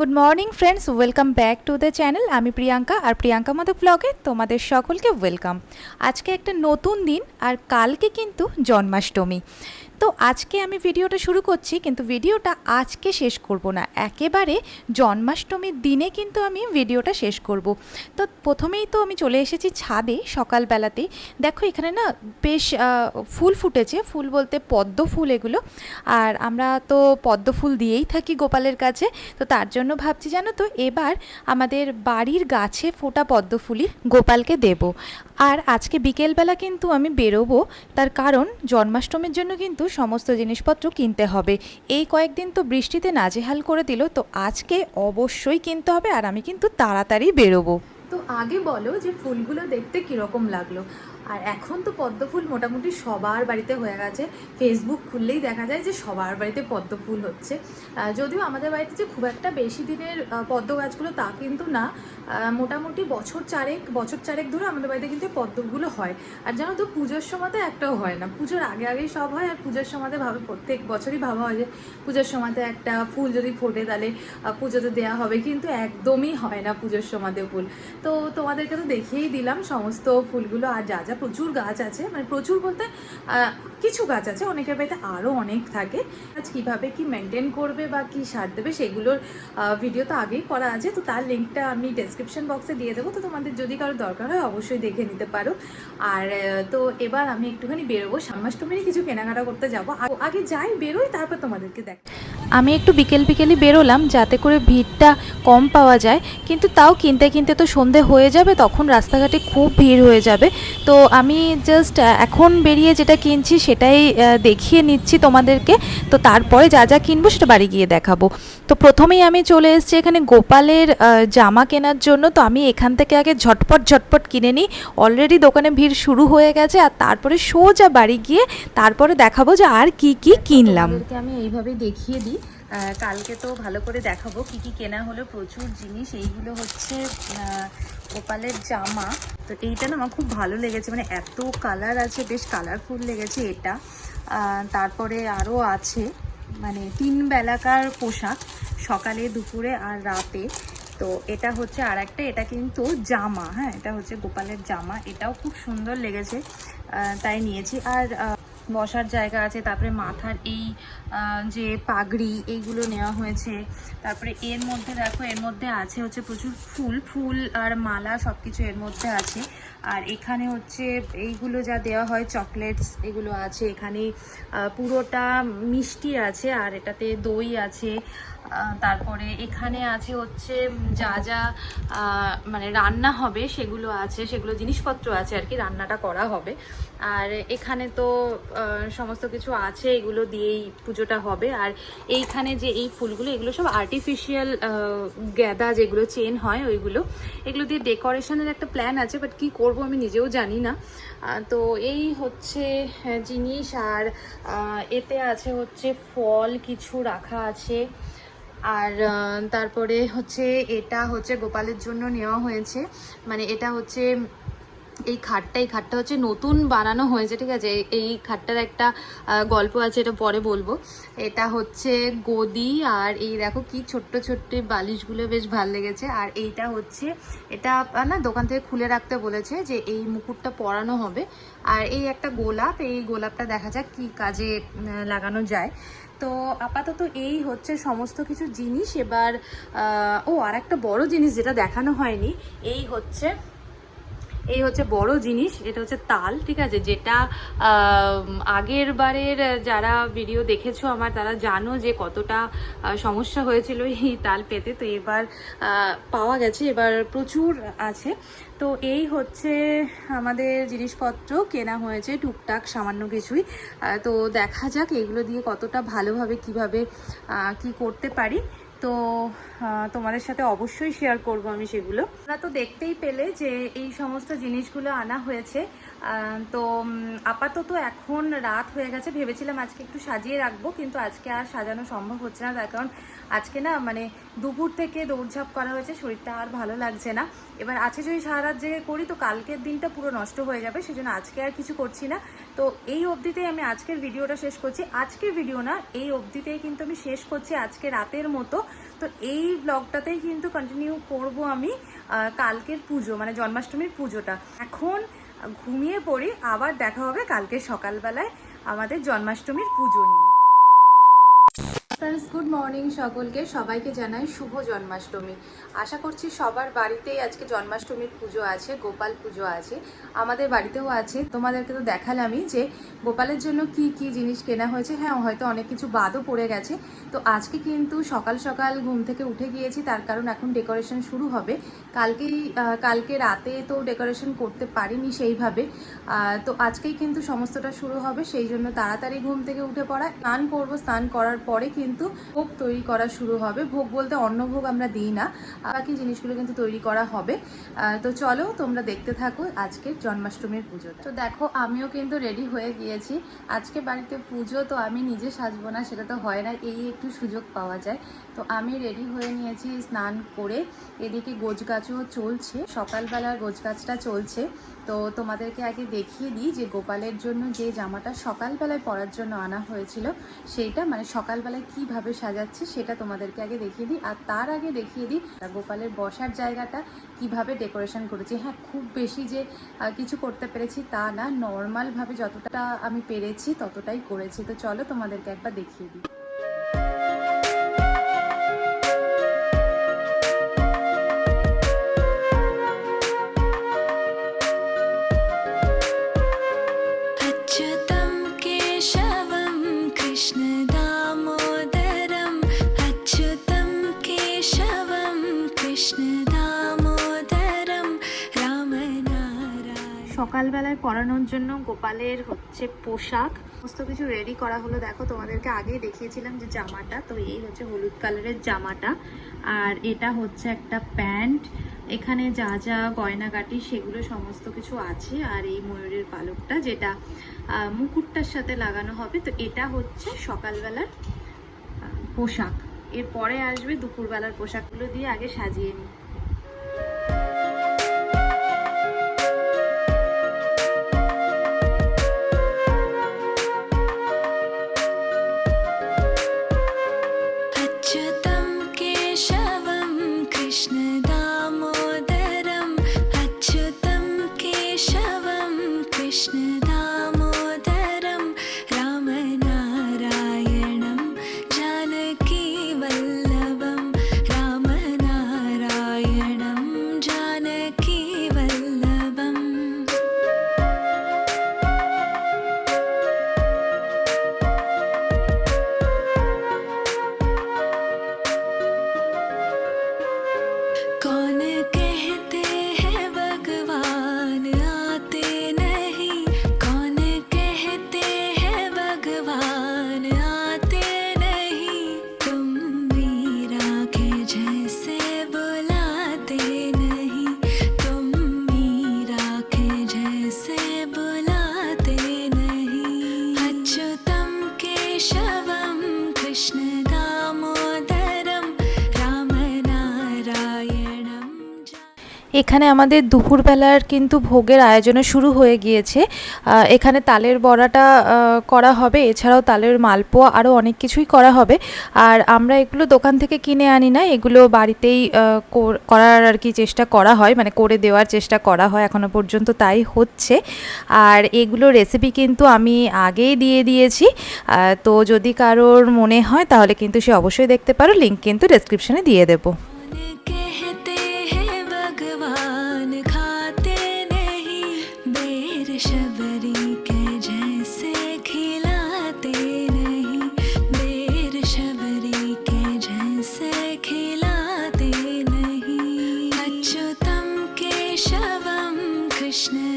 Good morning friends welcome back to the channel আমি প্রিয়াঙ্কা আর প্রিয়াঙ্কা মতো ব্লগে তোমাদের সকলকে ওয়েলকাম আজকে একটা নতুন দিন আর কালকে কিন্তু জন্মাষ্টমী। তো আজকে আমি ভিডিওটা শুরু করছি, কিন্তু ভিডিওটা আজকে শেষ করব না। একেবারে জন্মাষ্টমীর দিনে কিন্তু আমি ভিডিওটা শেষ করব। তো প্রথমেই তো আমি চলে এসেছি ছাদে সকালবেলাতেই। দেখো এখানে না বেশ ফুল ফুটেছে, ফুল বলতে পদ্ম ফুল এগুলো। আর আমরা তো পদ্ম ফুল দিয়েই থাকি গোপালের কাছে। তো তার জন্য ভাবছি জানো তো, এবার আমাদের বাড়ির গাছে ফোটা পদ্ম ফুলই গোপালকে দেব। আর আজকে বিকেলবেলা কিন্তু আমি বেরোবো, তার কারণ জন্মাষ্টমীর জন্য কিন্তু সমস্ত জিনিসপত্র কিনতে হবে। এই কয়েকদিন তো বৃষ্টিতে নাজেহাল করে দিল, তো আজকে অবশ্যই কিনতে হবে আর আমি কিন্তু তাড়াতাড়ি বেরোবো। তো আগে বলো যে ফুলগুলো দেখতে কীরকম লাগল। আর এখন তো পদ্ম ফুল মোটামুটি সবার বাড়িতে হয়ে গেছে। ফেসবুক খুললেই দেখা যায় যে সবার বাড়িতে পদ্ম ফুল হচ্ছে। যদিও আমাদের বাড়িতে যে খুব একটা বেশি দিনের পদ্ম গাছগুলো তা কিন্তু না। মোটামুটি বছর চারেক বছর চারেক ধরে আমাদের বাড়িতে কিন্তু পদ্মগুলো হয়। আর জানো তো, পুজোর সময়তে একটাও হয় না। পুজোর আগে আগেই সব হয় আর পুজোর সময়তে ভাবে, প্রত্যেক বছরই ভাবা হয় যে পুজোর সময়তে একটা ফুল যদি ফোটে তাহলে পুজোতে দেওয়া হবে। কিন্তু একদমই হয় না পুজোর সময়তে ফুল। তো তোমাদেরকে তো দেখিয়েই দিলাম সমস্ত ফুলগুলো। আর যা যা প্রচুর গাছ আছে মানে প্রচুর বলতে কিছু গাছ আছে, অনেকের বাড়িতে আরও অনেক থাকে। আজ কীভাবে কি মেনটেন করবে বা কি সার দেবে সেগুলোর ভিডিও তো আগেই করা আছে। তো তার লিঙ্কটা আমি ডেসক্রিপশন বক্সে দিয়ে দেবো। তো তোমাদের যদি কারও দরকার হয়, অবশ্যই দেখে নিতে পারো। আর তো এবার আমি একটুখানি বেরোবো। সামাষ্টমীরই কিছু কেনাকাটা করতে যাব। আগে যাই, বেরোই, তারপর তোমাদেরকে দেখ আমি একটু বিকেল বিকেলই বেরোলাম যাতে করে ভিড়টা কম পাওয়া যায়। কিন্তু তাও কিনতে কিনতে তো সন্ধে হয়ে যাবে, তখন রাস্তাঘাটে খুব ভিড় হয়ে যাবে। তো আমি জাস্ট এখন বেরিয়ে যেটা কিনছি সেটাই দেখিয়ে নিচ্ছি তোমাদেরকে। তো তারপরে যা যা কিনবো সেটা বাড়ি গিয়ে দেখাবো। তো প্রথমেই আমি চলে এসেছি এখানে গোপালের জামা কেনার জন্য। তো আমি এখান থেকে আগে ঝটপট ঝটপট কিনে নিই। অলরেডি দোকানে ভিড় শুরু হয়ে গেছে আর তারপরে সোজা বাড়ি গিয়ে তারপরে দেখাবো যে আর কি কি কিনলাম। আমি এইভাবে দেখিয়ে দিই। কালকে তো ভালো করে দেখাবো কি কি কেনা হলো, প্রচুর জিনিস। এইগুলো হচ্ছে গোপালের জামা। তো এইটা না আমার খুব ভালো লেগেছে মানে এত কালার আছে, বেশ কালারফুল লেগেছে এটা। তারপরে আরও আছে মানে তিন বেলাকার পোশাক, সকালে, দুপুরে আর রাতে। তো এটা হচ্ছে আর একটা এটা কিন্তু জামা হ্যাঁ? এটা হচ্ছে গোপালের জামা, এটাও খুব সুন্দর লেগেছে তাই নিয়েছি। আর বসার জায়গা আছে, তারপরে মাথার এই যে পাগড়ি, এইগুলো নেওয়া হয়েছে। তারপরে এর মধ্যে দেখো, এর মধ্যে আছে হচ্ছে প্রচুর ফুল ফুল আর মালা সব কিছু এর মধ্যে আছে। আর এখানে হচ্ছে এইগুলো যা দেওয়া হয়, চকলেটস, এগুলো আছে। এখানে পুরোটা মিষ্টি আছে আর এটাতে দই আছে। তারপরে এখানে আছে হচ্ছে যা যা মানে রান্না হবে সেগুলো আছে, সেগুলো জিনিসপত্র আছে আর কি, রান্নাটা করা হবে। আর এখানে তো সমস্ত কিছু আছে, এগুলো দিয়েই পুজোটা হবে। আর এইখানে যে এই ফুলগুলো, এগুলো সব আর্টিফিশিয়াল গ্যাদা যেগুলো চেন হয় ওইগুলো, এগুলো দিয়ে ডেকোরেশনের একটা প্ল্যান আছে বাট কি করব আমি নিজেও জানি না। তো এই হচ্ছে জিনিস। আর এতে আছে হচ্ছে ফল কিছু রাখা আছে। আর তারপরে হচ্ছে এটা হচ্ছে গোপালের জন্য নেওয়া হয়েছে। মানে এটা হচ্ছে এই খাটটা এই খাটটা হচ্ছে নতুন বানানো হয়েছে, ঠিক আছে? এই- খাটটার একটা গল্প আছে, এটা পরে বলব। এটা হচ্ছে গদি, আর এই দেখো কি ছোট্ট ছোট্ট বালিশগুলো বেশ ভালো লেগেছে। আর এইটা হচ্ছে, এটা না, দোকান থেকে খুলে রাখতে বলেছে যে এই মুকুটটা পরানো হবে। আর এই একটা গোলাপ, এই গোলাপটা দেখা যাক কি কাজে লাগানো যায়। তো আপাতত এই হচ্ছে সমস্ত কিছু জিনিস। এবার ও আর একটা বড় জিনিস যেটা দেখানো হয়নি, এই হচ্ছে এই হচ্ছে বড় জিনিস, এটা হচ্ছে তাল, ঠিক আছে? যেটা আগের বারের যারা ভিডিও দেখেছ আমার, তারা জানো যে কতটা সমস্যা হয়েছিল এই তাল পেতে। তো এবার পাওয়া গেছে, এবার প্রচুর আছে। তো এই হচ্ছে আমাদের জিনিসপত্র, কেনা হয়েছে টুকটাক, সামান্য কিছুই। তো দেখা যাক এগুলো দিয়ে কতটা ভালোভাবে, কীভাবে কি করতে পারি। তো তোমাদের সাথে অবশ্যই শেয়ার করব আমি সেগুলো। তোমরা তো দেখতেই পেলে যে এই সমস্ত জিনিসগুলো আনা হয়েছে। তো আপাতত এখন রাত হয়ে গেছে। ভেবেছিলাম আজকে একটু সাজিয়ে রাখব, কিন্তু আজকে আর সাজানো সম্ভব হচ্ছে না, তার কারণ আজকে না মানে দুপুর থেকে দৌড়ঝাঁপ করা হয়েছে, শরীরটা আর ভালো লাগছে না। এবার আজকে যদি সারা রাত জেগে করি, তো কালকের দিনটা পুরো নষ্ট হয়ে যাবে, সেজন্য আজকে আর কিছু করছি না। তো এই অবধিতেই আমি আজকের ভিডিওটা শেষ করছি। আজকের ভিডিও না, এই অবধিতেই কিন্তু আমি শেষ করছি আজকে রাতের মতো। তো এই ব্লগটাতেই কিন্তু কন্টিনিউ করব আমি কালকের পুজো মানে জন্মাষ্টমীর পুজোটা। এখন ঘুমিয়ে পড়ি আবার দেখা হবে কালকে সকালবেলায় আমাদের জন্মাষ্টমীর পুজো নিয়ে। ফ্রেন্ডস গুড মর্নিং সকলকে। সবাইকে জানাই শুভ জন্মাষ্টমী। আশা করছি সবার বাড়িতেই আজকে জন্মাষ্টমীর পুজো আছে, গোপাল পুজো আছে। আমাদের বাড়িতেও আছে। তোমাদেরকে তো দেখালামই যে গোপালের জন্য কি কি জিনিস কেনা হয়েছে। হ্যাঁ হয়তো অনেক কিছু বাদও পড়ে গেছে। তো আজকে কিন্তু সকাল সকাল ঘুম থেকে উঠে গিয়েছি, তার কারণ এখন ডেকোরেশন শুরু হবে। কালকেই কালকে রাতে তো ডেকোরেশন করতে পারিনি সেইভাবে। তো আজকেই কিন্তু সমস্তটা শুরু হবে, সেই জন্য তাড়াতাড়ি ঘুম থেকে উঠে পড়া। স্নান করব, স্নান করার পরে কিন্তু ভোগ তৈরি করা শুরু হবে। ভোগ বলতে অন্নভোগ আমরা দিই না, বাকি জিনিসগুলো কিন্তু তৈরি করা হবে। তো চলো তোমরা দেখতে থাকো আজকের জন্মাষ্টমীর পুজো তো দেখো, আমিও কিন্তু রেডি হয়ে গিয়েছি। আজকে বাড়িতে পুজো তো আমি নিজে সাজবো না, সেটা তো হয় না, এই একটু সুযোগ পাওয়া যায়। তো আমি রেডি হয়ে নিয়েছি স্নান করে। এদিকে গোছগাছও চলছে, সকালবেলার গোছগাছটা চলছে। তো তোমাদেরকে আগে দেখিয়ে দিই যে গোপালের জন্য যে জামাটা সকালবেলায় পরার জন্য আনা হয়েছিল, সেইটা মানে সকালবেলায় কীভাবে সাজাচ্ছি সেটা তোমাদেরকে আগে দেখিয়ে দিই। আর তার আগে দেখিয়ে দিই গোপালের বসার জায়গাটা কীভাবে ডেকোরেশন করেছি। হ্যাঁ খুব বেশি যে কিছু করতে পেরেছি তা না। নর্মালভাবে যতটা আমি পেরেছি ততটাই করেছি। তো চলো তোমাদেরকে একবার দেখিয়ে দিই। সকালবেলায় পরানোর জন্য গোপালের হচ্ছে পোশাক। সমস্ত কিছু রেডি করা হলো। দেখো, তোমাদেরকে আগেই দেখিয়েছিলাম যে জামাটা। তো এই হচ্ছে হলুদ কালারের জামাটা। আর এটা হচ্ছে একটা প্যান্ট। এখানে যা যা গয়নাগাটি, সেগুলো সমস্ত কিছু আছে। আর এই ময়ূরের পালকটা, যেটা মুকুটটার সাথে লাগানো হবে। তো এটা হচ্ছে সকালবেলার পোশাক। এরপরে আসবে দুপুরবেলার পোশাকগুলো দিয়ে আগে সাজিয়ে নিই। এখানে আমাদের দুপুরবেলার কিন্তু ভোগের আয়োজনও শুরু হয়ে গিয়েছে। এখানে তালের বড়াটা করা হবে। এছাড়াও তালের মালপোয়া আরও অনেক কিছুই করা হবে। আর আমরা এগুলো দোকান থেকে কিনে আনি না, এগুলো বাড়িতেই করার আর কি চেষ্টা করা হয় মানে করে দেওয়ার চেষ্টা করা হয় এখনও পর্যন্ত তাই হচ্ছে। আর এগুলো রেসিপি কিন্তু আমি আগেই দিয়ে দিয়েছি। তো যদি কারোর মনে হয় তাহলে কিন্তু সে অবশ্যই দেখতে পারো লিঙ্ক কিন্তু ডেসক্রিপশনে দিয়ে দেবো। Krishna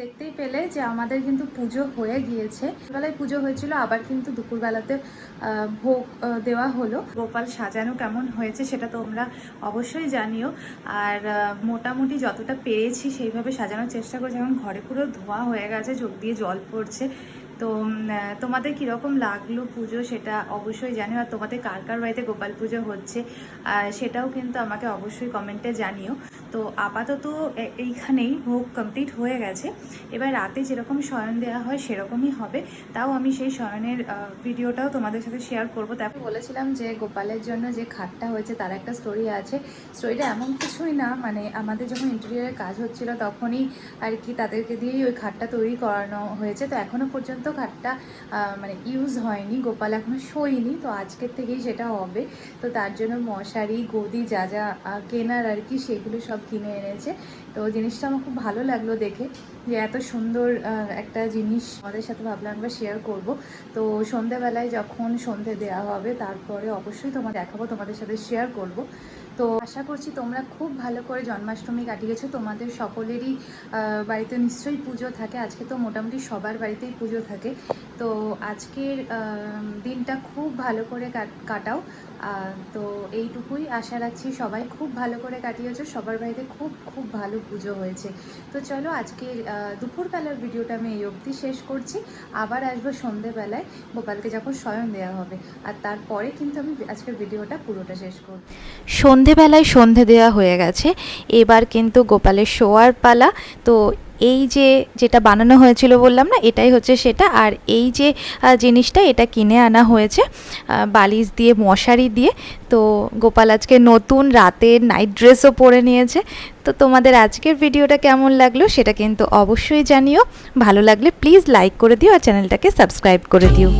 দেখতেই পেলে যে আমাদের কিন্তু পুজো হয়ে গিয়েছে। বেলায় পুজো হয়েছিল, আবার কিন্তু দুপুরবেলাতে ভোগ দেওয়া হলো। গোপাল সাজানো কেমন হয়েছে সেটা তোমরা অবশ্যই জানিও। আর মোটামুটি যতটা পেরেছি সেইভাবে সাজানোর চেষ্টা করেছি। এখন ঘরে পুরো ধোয়া হয়ে গেছে, চোখ দিয়ে জল পড়ছে। তো তোমাদের কীরকম লাগল পুজো সেটা অবশ্যই জানিও। আর তোমাদের কার কার বাড়িতে গোপাল পুজো হচ্ছে সেটাও কিন্তু আমাকে অবশ্যই কমেন্টে জানিও। তো আপাতত এইখানেই ভোগ কমপ্লিট হয়ে গেছে। এবার রাতে যেরকম শয়ন দেওয়া হয় সেরকমই হবে। তাও আমি সেই শয়নের ভিডিওটাও তোমাদের সাথে শেয়ার করব। তারপর বলেছিলাম যে গোপালের জন্য যে খাটটা হয়েছে তার একটা স্টোরি আছে। স্টোরিটা এমন কিছুই না মানে আমাদের যখন ইন্টেরিয়ারের কাজ হচ্ছিল তখনই আর কি তাদেরকে দিয়েই ওই খাটটা তৈরি করানো হয়েছে। তো এখনও পর্যন্ত খাটটা মানে ইউজ হয়নি। গোপাল এখনও শোয়নি, তো আজকের থেকেই সেটা হবে। তো তার জন্য মশারি, গদি যা যা কেনার আর কি সেগুলো সব কিনে এনেছে। তো জিনিসটা আমার খুব ভালো লাগল দেখে যে এত সুন্দর একটা জিনিস আমাদের সাথে ভাবলাম আমরা শেয়ার করব। তো সন্ধেবেলায় যখন সন্ধে দেওয়া হবে, তারপরে অবশ্যই তোমার দেখাবো, তোমাদের সাথে শেয়ার করব। তো আশা করছি তোমরা খুব ভালো করে জন্মাষ্টমী কাটিয়েছো। তোমাদের সকলেরই বাড়িতে নিশ্চয়ই পুজো থাকে। আজকে তো মোটামুটি সবার বাড়িতেই পুজো থাকে। তো আজকের দিনটা খুব ভালো করে কাট- কাটাও। তো এইটুকুই আশা রাখছি সবাই খুব ভালো করে কাটিয়েছো, সবার বাড়িতে খুব খুব ভালো পুজো হয়েছে। তো চলো আজকের দুপুরবেলার ভিডিওটা আমি এই অবধি শেষ করছি। আবার আসব সন্ধেবেলায়, গোপালকে যখন শয়ন দেওয়া হবে। আর তারপরে কিন্তু আমি আজকের ভিডিওটা পুরোটা শেষ করব। সন্ধেবেলায় সন্ধে দেওয়া হয়ে গেছে। এবার কিন্তু গোপালের শোয়ার পালা। তো এই যে যেটা বানানো হয়েছিল বললাম না, এটাই হচ্ছে সেটা। আর এই যে জিনিসটা, এটা কিনে আনা হয়েছে বালিশ দিয়ে, মশারি দিয়ে। তো গোপাল আজকে নতুন রাতের নাইট ড্রেসও পরে নিয়েছে। তো তোমাদের আজকের ভিডিওটা কেমন লাগল সেটা কিন্তু অবশ্যই জানিও। ভালো লাগলে প্লিজ লাইক করে দিও আর চ্যানেলটাকে সাবস্ক্রাইব করে দিও।